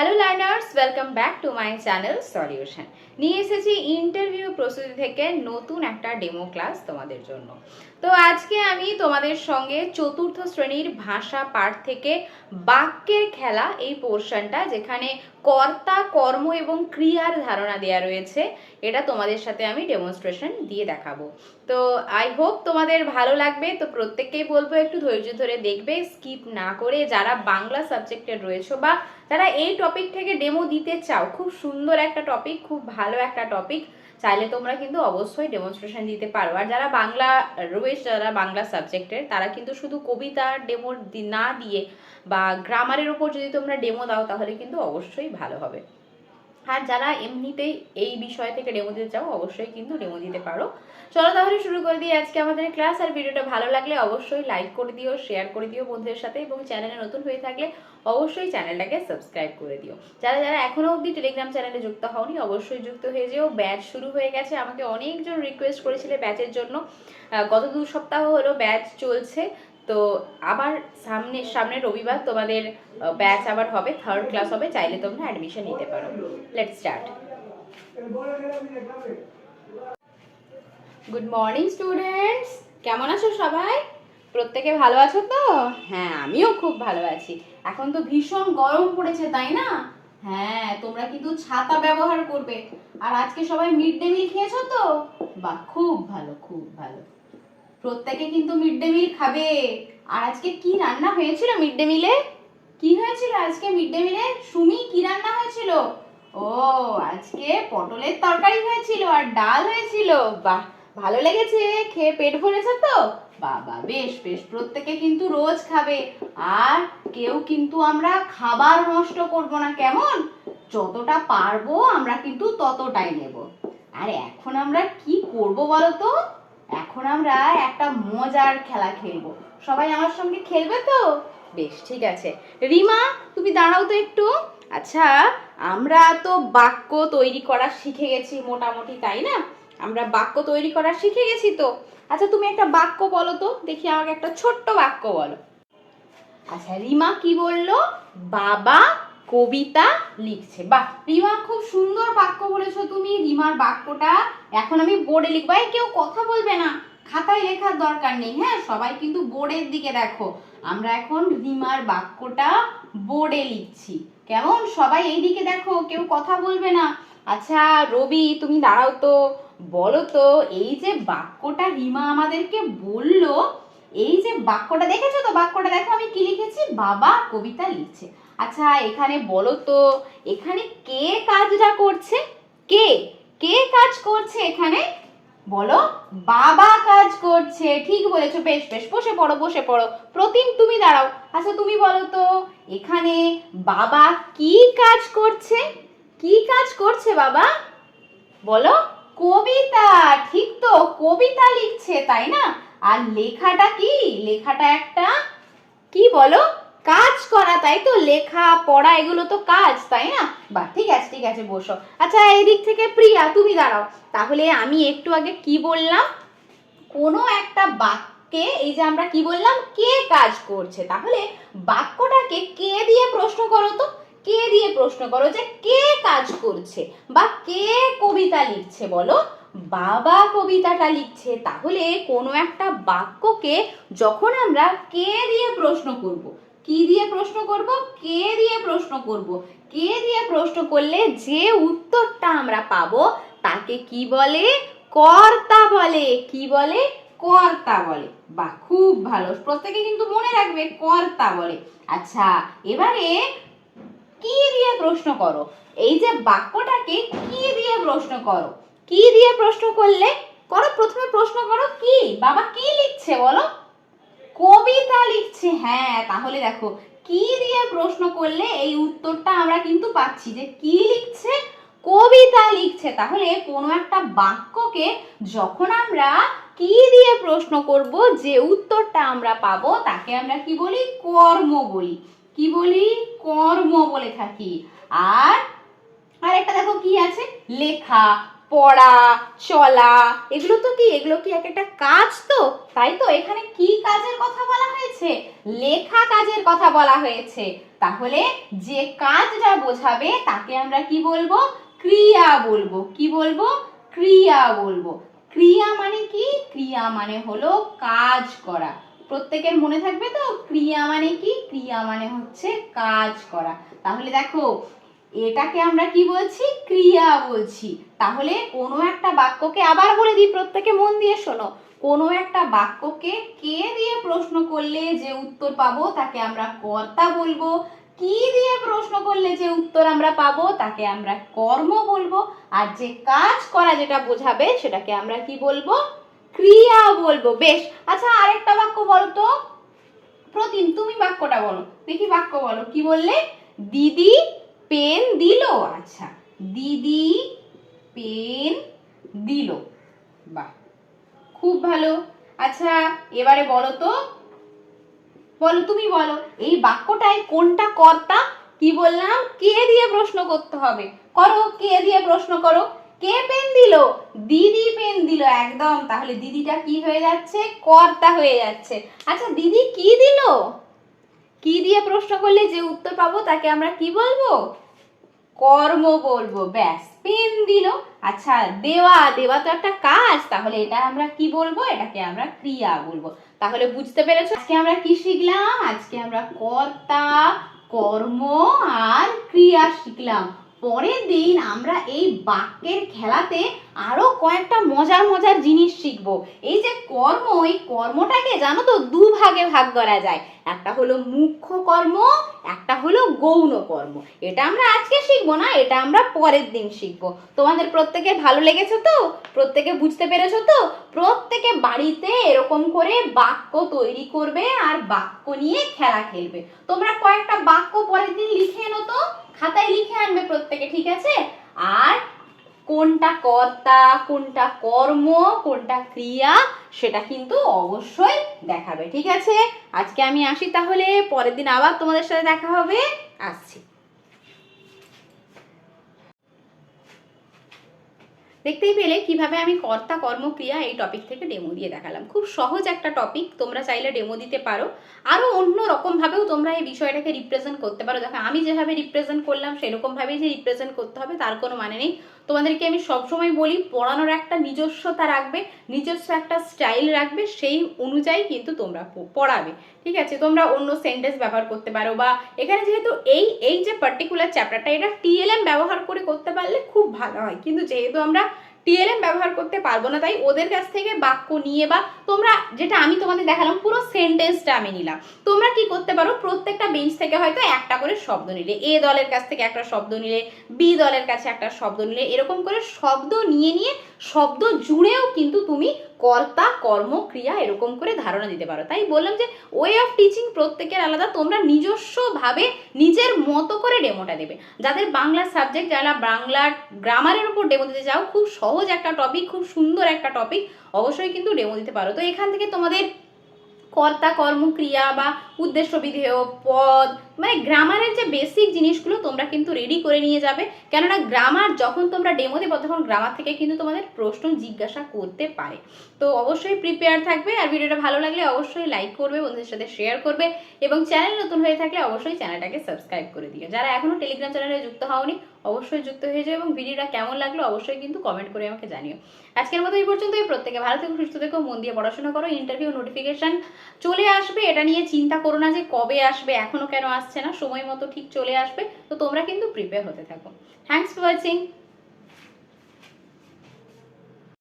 Hello learners welcome back to my channel solution নিয়ে এসেছি interview প্রস্তুতি থেকে নতুন একটা ডেমো ক্লাস তোমাদের জন্য। তো আজকে আমি তোমাদের সঙ্গে চতুর্থ শ্রেণির ভাষা পাঠ থেকে বাক্যের খেলা এই পোর্শনটা যেখানে কর্তা, কর্ম এবং ক্রিয়ার ধারণা দেওয়া রয়েছে, এটা তোমাদের সাথে আমি ডেমনস্ট্রেশন দিয়ে দেখাবো। তো আই হোপ তোমাদের ভালো লাগবে। তো প্রত্যেককেই বলব, একটু ধৈর্য ধরে দেখবে স্কিপ না করে যারা বাংলা সাবজেক্টের রয়েছে বা যারা এই টপিক থেকে ডেমো দিতে চাও, খুব সুন্দর একটা টপিক খুব ভালো একটা টপিক চাইলে তোমরা কিন্তু অবশ্যই ডেমনস্ট্রেশন দিতে পারো। আর যারা বাংলা রয়েছে, যারা বাংলা সাবজেক্টের তারা কিন্তু শুধু কবিতা ডেমো না দিয়ে বা গ্রামারের উপর যদি তোমরা ডেমো দাও, তাহলে কিন্তু অবশ্যই ভালো হবে। আর যারা এমনিতেই এই বিষয় থেকে ডেমো দিতে চাও, অবশ্যই কিন্তু ডেমো দিতে পারো। চলো তাহলে শুরু করে দিই আজকে আমাদের ক্লাস আর ভিডিওটা ভালো লাগলে অবশ্যই লাইক করে দিও শেয়ার করে দিও বন্ধুদের সাথে এবং চ্যানেলে নতুন হয়ে থাকলে অবশ্যই চ্যানেলটাকে সাবস্ক্রাইব করে দিও। যারা যারা এখনও অবধি টেলিগ্রাম চ্যানেলে যুক্ত হওনি, অবশ্যই যুক্ত হয়ে যেও। ব্যাচ শুরু হয়ে গেছে। আমাকে অনেকজন রিকোয়েস্ট করেছিলে ব্যাচের জন্য। গত দু সপ্তাহ হলো ব্যাচ চলছে। তো আবার সামনে সামনে রবিবার তোমাদের ব্যাচ আবার হবে থার্ড ক্লাস হবে, চাইলে তোমরা অ্যাডমিশন নিতে পারো। Let start good morning students কেমন আছো সবাই? প্রত্যেকে ভালো আছো তো? হ্যাঁ আমিও খুব ভালো আছি। এখন তো ভীষণ গরম পড়েছে, তাই না? হ্যাঁ তোমরা কিন্তু ছাতা ব্যবহার করবে। আর আজকে সবাই মিড ডে মিল খেয়েছো তো? বাহ, খুব ভালো খুব ভালো। প্রত্যেকে কিন্তু মিড ডে মিল খাবে। আর আজকে কি রান্না হয়েছিল মিড ডে মিলে? কি হয়েছিল আজকে মিড ডে মিলে? সুমি, কি রান্না হয়েছিল? ও, আজকে পটলের তরকারি হয়েছিল আর ডাল হয়েছিল। বাহ, ভালো লেগেছে। খেয়ে পেট ভরেছে তো? বাবা, বেশ বেশ, প্রত্যেকে কিন্তু রোজ খাবে। আর কেউ কিন্তু আমরা খাবার নষ্ট করব না, কেমন? যতটা পারব আমরা কিন্তু ততটাই নেব। আর এখন আমরা কি করব বলো তো? এখন আমরা একটা মজার খেলা খেলব। সবাই আমার সঙ্গে খেলবে তো? বেশ, ঠিক আছে। রিমা, তুমি দাঁড়াও তো একটু। আচ্ছা আমরা তো বাক্য তৈরি করা শিখে গেছি মোটামুটি, তাই না? আমরা বাক্য তৈরি করা শিখে গেছি তো। আচ্ছা তুমি একটা বাক্য বলো তো। দেখি আমাকে একটা ছোট্ট বাক্য বলো। আচ্ছা রিমা কি বলল? বাবা কবিতা লিখছে। বাহ, রিমা, খুব সুন্দর বাক্য বলেছ তুমি। রিমার বাক্যটা এখন আমি বোর্ডে লিখব। কেউ কথা বলবে না, খাতায় লেখার দরকার নেই। হ্যাঁ সবাই কিন্তু বোর্ডের দিকে দেখো। আমরা এখন রিমার বাক্যটা বোর্ডে লিখছি। কেমন? সবাই এই দিকে দেখো, কেউ কথা বলবে না। আচ্ছা রবি, তুমি দাঁড়াও তো। বলো তো, এই যে বাক্যটা রিমা আমাদেরকে বলল, এই যে বাক্যটা, দেখেছ তো বাক্যটা? দেখো আমি কি লিখেছি? বাবা কবিতা লিখছে। আচ্ছা এখানে বলো তো, এখানে কে কাজটা করছে? কে? কে কাজ করছে এখানে? বলো, বাবা কাজ করছে। ঠিক বলেছ, বেশ বেশ, বসে পড়ো বসে পড়ো। প্রতিম তুমি দাঁড়াও। আচ্ছা তুমি বলো তো, এখানে বাবা কি কাজ করছে? কি কাজ করছে বাবা? বলো, কবিতা। ঠিক তো, কবিতা লিখছে, তাই না? আর লেখাটা কি? লেখাটা একটা, কি বলো? কাজ করা, তাই তো? লেখা, পড়া, এগুলো তো কাজ, তাই না? বা ঠিক আছে ঠিক আছে, বসো। আচ্ছা এই দিক থেকে প্রিয়া, তুমি দাঁড়াও। তাহলে আমি একটু আগে কি বললাম? কোনো একটা বাক্যে, এই যে আমরা কি বললাম? কে কাজ করছে? তাহলে বাক্যটাকে কে দিয়ে প্রশ্ন করো তো? কে দিয়ে প্রশ্ন করো যে কে কাজ করছে? বা কে কবিতা লিখছে, বলো? বাবা কবিতাটা লিখছে। তাহলে কোনো একটা বাক্যকে যখন আমরা কে দিয়ে প্রশ্ন করব কি দিয়ে প্রশ্ন করব? কে দিয়ে প্রশ্ন করব? কে দিয়ে প্রশ্ন করলে যে উত্তরটা আমরা পাবো, তাকে কি বলে? কর্তা বলে। কি বলে? কর্তা বলে। বাহ, খুব ভালো। প্রত্যেকে কিন্তু মনে রাখবে, কর্তা বলে। আচ্ছা এবারে কি দিয়ে প্রশ্ন করো? এই যে বাক্যটাকে কি দিয়ে প্রশ্ন করো? কি দিয়ে প্রশ্ন করলে? করো, প্রথমে প্রশ্ন করো কি? বাবা কি লিখছে বলো? কবিতা লিখছে। হ্যাঁ তাহলে দেখো, কি দিয়ে প্রশ্ন করলে এই উত্তরটা আমরা কিন্তু পাচ্ছি যে কি লিখছে, কবিতা লিখছে। তাহলে কোনো একটা বাক্যকে যখন আমরা কি দিয়ে প্রশ্ন করব, যে উত্তরটা আমরা পাবো, তাকে আমরা কি বলি? কর্ম বলি। কি বলি? কর্ম বলে থাকি। আর আর একটা দেখো কি আছে? লেখা। পড়া, চলা, এগুলো তো কি, এগুলো কি এক একটা কাজ তো? তাই তো এখানে কি কাজের কথা বলা হয়েছে? লেখা কাজের কথা বলা হয়েছে। তাহলে যে কাজটা বোঝাবে, তাকে আমরা কি বলব? ক্রিয়া বলব। কি বলব? ক্রিয়া বলব। ক্রিয়া মানে কি? ক্রিয়া মানে হলো কাজ করা। প্রত্যেকের মনে থাকবে তো? ক্রিয়া মানে কি? ক্রিয়া মানে হচ্ছে কাজ করা। তাহলে দেখো এটাকে আমরা কি বলছি? ক্রিয়া বলছি। তাহলে কোনো একটা বাক্যকে আবার বলে দিই, প্রত্যেকে মন দিয়ে শোনো। কোনো একটা বাক্যকে কে দিয়ে প্রশ্ন করলে যে উত্তর পাবো, তাকে আমরা কর্তা বলব। কি দিয়ে প্রশ্ন করলে যে উত্তর আমরা পাবো, তাকে আমরা কর্ম বলব। আর যে কাজ করা যেটা বোঝাবে, সেটাকে আমরা কি বলব? ক্রিয়া বলব। বেশ আচ্ছা আরেকটা বাক্য বলো তো। প্রতিম, তুমি বাক্যটা বলো। দেখি বাক্য বলো। কি বললে? দিদি পেন দিল? আচ্ছা দিদি পেন দিল। বাহ, খুব ভালো। আচ্ছা এবারে বলো তো। বলো, তুমি বলো, এই বাক্যটায় কোনটা কর্তা কি বললাম? কে দিয়ে প্রশ্ন করতে হবে? করো, কে দিয়ে প্রশ্ন করো? কে পেন দিল? দিদি পেন দিল, একদম। তাহলে দিদিটা কি হয়ে যাচ্ছে? কর্তা হয়ে যাচ্ছে। আচ্ছা দিদি কি দিল? কি দিয়ে প্রশ্ন করলে যে উত্তর পাবো তাকে আমরা কি বলব? কর্ম বলব। ব্যাস, পেন দিল। আচ্ছা দেওয়া দেওয়া তো একটা কাজ। তাহলে এটা আমরা কি বলব? এটাকে আমরা ক্রিয়া বলব। তাহলে বুঝতে পেরেছ? আজকে আমরা কি শিখলাম? আজকে আমরা কর্তা, কর্ম আর ক্রিয়া শিখলাম। পরের দিন আমরা এই বাক্যের খেলাতে আরও কয়েকটা মজার মজার জিনিস শিখব। এই যে কর্ম, এই কর্মটাকে জানো তো দু ভাগে ভাগ করা যায়। একটা হলো মুখ্য কর্ম, একটা হলো গৌণ কর্ম। এটা আমরা আজকে শিখব না, এটা আমরা পরের দিন শিখব। তোমাদের প্রত্যেকে ভালো লেগেছে তো? প্রত্যেকে বুঝতে পেরেছ তো? প্রত্যেকে বাড়িতে এরকম করে বাক্য তৈরি করবে আর বাক্য নিয়ে খেলা খেলবে। তোমরা কয়েকটা বাক্য পরের দিন লিখে এনো তো। খাতায় লিখে আনবে প্রত্যেকে, ঠিক আছে? আর কোনটা কর্তা, কোনটা কর্ম, কোনটা ক্রিয়া, সেটা কিন্তু অবশ্যই দেখাবে, ঠিক আছে? আজকে আমি আসি তাহলে, পরের দিন আবার তোমাদের সাথে দেখা হবে। আসছি। দেখতেই পেলে কীভাবে আমি কর্তা কর্মক্রিয়া এই টপিক থেকে ডেমো দিয়ে দেখালাম। খুব সহজ একটা টপিক তোমরা চাইলে ডেমো দিতে পারো। আরও অন্য রকমভাবেও তোমরা এই বিষয়টাকে রিপ্রেজেন্ট করতে পারো। দেখো, আমি যেভাবে রিপ্রেজেন্ট করলাম, সেরকমভাবেই যে রিপ্রেজেন্ট করতে হবে, তার কোনো মানে নেই। তোমাদেরকে আমি সবসময় বলি, পড়ানোর একটা নিজস্বতা রাখবে, নিজস্ব একটা স্টাইল রাখবে, সেই অনুযায়ী কিন্তু তোমরা পড়াবে। ঠিক আছে? তোমরা অন্য সেন্টেন্স ব্যবহার করতে পারো বা এখানে যেহেতু এই এই যে পার্টিকুলার চ্যাপ্টারটা এটা টিএলএম ব্যবহার করে করতে পারলে খুব ভালো হয়। কিন্তু যেহেতু আমরা টিএলএম ব্যবহার করতে পারব না, তাই ওদের কাছ থেকে বাক্য নিয়ে বা তোমরা যেটা আমি তোমাদের দেখালাম পুরো সেন্টেন্সটা আমি নিলাম। তোমরা কি করতে পারো, প্রত্যেকটা বেঞ্চ থেকে হয়তো একটা করে শব্দ নিলে এ দলের কাছ থেকে একটা শব্দ নিলে বি দলের কাছে একটা শব্দ নিলে, এরকম করে শব্দ নিয়ে নিয়ে শব্দ জুড়েও কিন্তু তুমি কর্তা, কর্ম, ক্রিয়া এরকম করে ধারণা দিতে পারো। তাই বললাম যে ওয়ে অফ টিচিং প্রত্যেকের আলাদা। তোমরা নিজস্বভাবে নিজের মতো করে ডেমোটা দেবে। যাদের বাংলা সাবজেক্ট যারা বাংলার গ্রামারের উপর ডেমো দিতে চাও, খুব সহজ একটা টপিক খুব সুন্দর একটা টপিক অবশ্যই কিন্তু ডেমো দিতে পারো। তো এখান থেকে তোমাদের কর্তা, কর্ম, ক্রিয়া বা উদ্দেশ্য বিধেয় পদ মানে গ্রামারের যে বেসিক জিনিসগুলো তোমরা কিন্তু রেডি করে নিয়ে যাবে। কেননা গ্রামার যখন তোমরা ডেমো দেবো, তখন গ্রামার থেকে কিন্তু তোমাদের প্রশ্ন জিজ্ঞাসা করতে পারে। তো অবশ্যই প্রিপেয়ার থাকবে আর ভিডিওটা ভালো লাগলে অবশ্যই লাইক করবে, বন্ধুদের সাথে শেয়ার করবে এবং চ্যানেল নতুন হয়ে থাকলে অবশ্যই চ্যানেলটাকে সাবস্ক্রাইব করে দিও। যারা এখনও টেলিগ্রাম চ্যানেলে যুক্ত হওনি, অবশ্যই যুক্ত হয়ে যাও এবং ভিডিওটা কেমন লাগল অবশ্যই কিন্তু কমেন্ট করে আমাকে জানিও। আজকের মতো এই পর্যন্তই। প্রত্যেকে ভালো থেকো, সুস্থ থেকো, মন দিয়ে পড়াশোনা করো ইন্টারভিউ নোটিফিকেশন চলে আসবে। এটা নিয়ে চিন্তা করো না যে কবে আসবে, এখনও কেন আসছে না, সময় মতো ঠিক চলে আসবে, তো তোমরা কিন্তু প্রিপেয়ার হতে থাকো। Thanks for watching